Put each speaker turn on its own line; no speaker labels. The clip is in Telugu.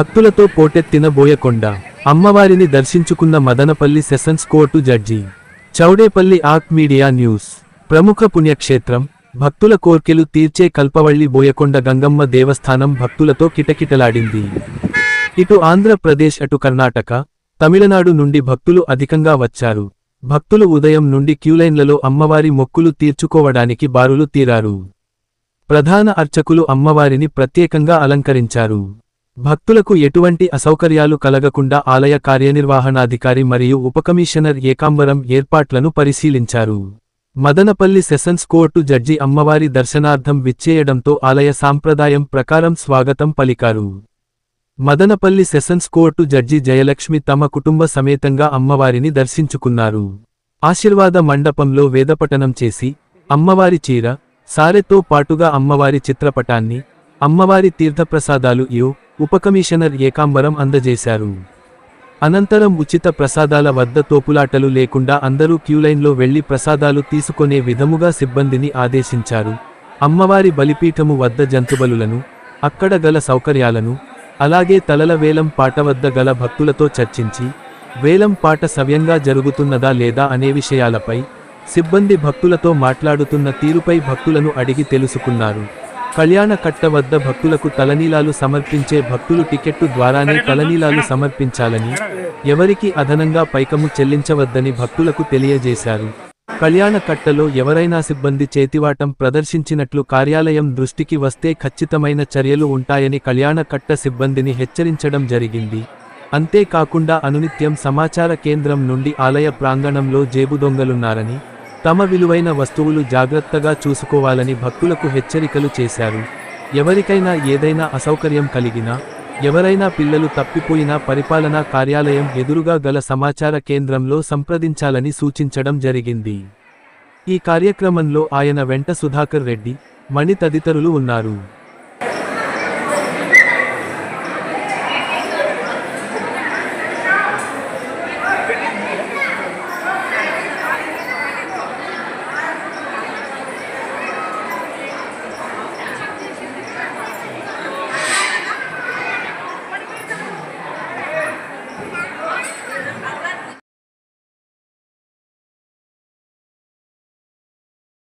భక్తులతో పోటెత్తిన బోయకొండ అమ్మవారిని దర్శించుకున్న Madanapalle sessions court judge. Chowdepalli ఆక్ మీడియా న్యూస్. ప్రముఖ పుణ్యక్షేత్రం. భక్తుల కోర్కెలు తీర్చే కల్పవళ్ళి బోయకొండ గంగమ్మ దేవస్థానం భక్తులతో కిటకిటలాడింది. ఇటు ఆంధ్రప్రదేశ్ అటు కర్ణాటక తమిళనాడు నుండి భక్తులు అధికంగా వచ్చారు. భక్తులు ఉదయం నుండి క్యూలైన్లలో అమ్మవారి మొక్కులు తీర్చుకోవడానికి బారులు తీరారు. ప్రధాన అర్చకులు అమ్మవారిని ప్రత్యేకంగా అలంకరించారు. భక్తులకు ఎటువంటి అసౌకర్యాలు కలగకుండా ఆలయ కార్యనిర్వహణాధికారి మరియు ఉపకమిషనర్ ఏకాంబరం ఏర్పాట్లను పరిశీలించారు. మదనపల్లి సెషన్స్ కోర్టు జడ్జి అమ్మవారి దర్శనార్థం విచ్చేయడంతో ఆలయ సాంప్రదాయం ప్రకారం స్వాగతం పలికారు. Madanapalle sessions court judge Jayalakshmi తమ కుటుంబ సమేతంగా అమ్మవారిని దర్శించుకున్నారు. ఆశీర్వాద మండపంలో వేదపఠనం చేసి అమ్మవారి చీర సారెతో పాటుగా అమ్మవారి చిత్రపటాన్ని అమ్మవారి తీర్థప్రసాదాలు యు ఉపకమిషనర్ ఏకాంబరం అందజేశారు. అనంతరం ఉచిత ప్రసాదాల వద్ద తోపులాటలు లేకుండా అందరూ క్యూలైన్లో వెళ్ళి ప్రసాదాలు తీసుకొనే విధముగా సిబ్బందిని ఆదేశించారు. అమ్మవారి బలిపీఠము వద్ద జంతుబలులను అక్కడ గల సౌకర్యాలను అలాగే తలల వేలం పాట వద్ద గల భక్తులతో చర్చించి వేలం పాట సవ్యంగా జరుగుతున్నదా లేదా అనే విషయాలపై సిబ్బంది భక్తులతో మాట్లాడుతున్న తీరుపై భక్తులను అడిగి తెలుసుకున్నారు. కళ్యాణ కట్ట వద్ద భక్తులకు తలనీలాలు సమర్పించే భక్తులు టికెట్టు ద్వారానే తలనీలాలు సమర్పించాలని ఎవరికి అదనంగా పైకము చెల్లించవద్దని భక్తులకు తెలియజేశారు. కళ్యాణ కట్టలో ఎవరైనా సిబ్బంది చేతివాటం ప్రదర్శించినట్లు కార్యాలయం దృష్టికి వస్తే ఖచ్చితమైన చర్యలు ఉంటాయని కళ్యాణ కట్ట సిబ్బందిని హెచ్చరించడం జరిగింది. అంతేకాకుండా అనునిత్యం సమాచార కేంద్రం నుండి ఆలయ ప్రాంగణంలో జేబు దొంగలున్నారని తమ విలువైన వస్తువులు జాగ్రత్తగా చూసుకోవాలని భక్తులకు హెచ్చరికలు చేశారు. ఎవరికైనా ఏదైనా అసౌకర్యం కలిగినా ఎవరైనా పిల్లలు తప్పిపోయినా పరిపాలనా కార్యాలయం ఎదురుగా గల సమాచార కేంద్రంలో సంప్రదించాలని సూచించడం జరిగింది. ఈ కార్యక్రమంలో ఆయన వెంట సుధాకర్ రెడ్డి మణి తదితరులు ఉన్నారు.